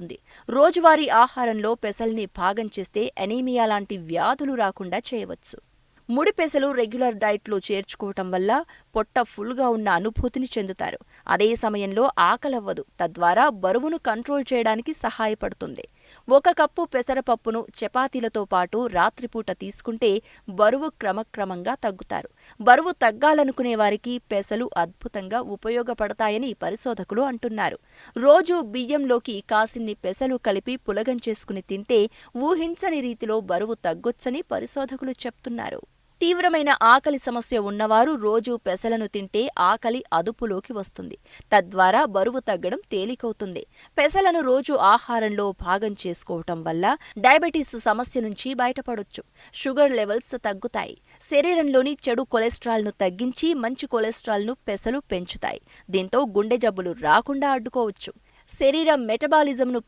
ఉంది రోజువారీ ఆహారంలో పెసల్ని భాగం చేస్తే అనీమియా లాంటి వ్యాధులు రాకుండా చేయవచ్చు. ముడి పెసలు రెగ్యులర్ డైట్లో చేర్చుకోవటం వల్ల పొట్ట ఫుల్గా ఉన్న అనుభూతిని చెందుతారు. అదే సమయంలో ఆకలవ్వదు. తద్వారా బరువును కంట్రోల్ చేయడానికి సహాయపడుతుంది. ఒక కప్పు పెసరపప్పును చపాతీలతో పాటు రాత్రిపూట తీసుకుంటే బరువు క్రమక్రమంగా తగ్గుతారు. బరువు తగ్గాలనుకునే వారికి పెసలు అద్భుతంగా ఉపయోగపడతాయని పరిశోధకులు అంటున్నారు. రోజు బియ్యంలోకి కాసిన్ని పెసలు కలిపి పులగం చేసుకుని తింటే ఊహించని రీతిలో బరువు తగ్గొచ్చని పరిశోధకులు చెప్తున్నారు. తీవ్రమైన ఆకలి సమస్య ఉన్నవారు రోజు పెసలను తింటే ఆకలి అదుపులోకి వస్తుంది. తద్వారా బరువు తగ్గడం తేలికవుతుంది. పెసలను రోజు ఆహారంలో భాగం చేసుకోవటం వల్ల డయాబెటీస్ సమస్య నుంచి బయటపడొచ్చు. షుగర్ లెవెల్స్ తగ్గుతాయి. శరీరంలోని చెడు కొలెస్ట్రాల్ను తగ్గించి మంచి కొలెస్ట్రాల్ను పెసలు పెంచుతాయి. దీంతో గుండె జబ్బులు రాకుండా అడ్డుకోవచ్చు. శరీరం మెటబాలిజంను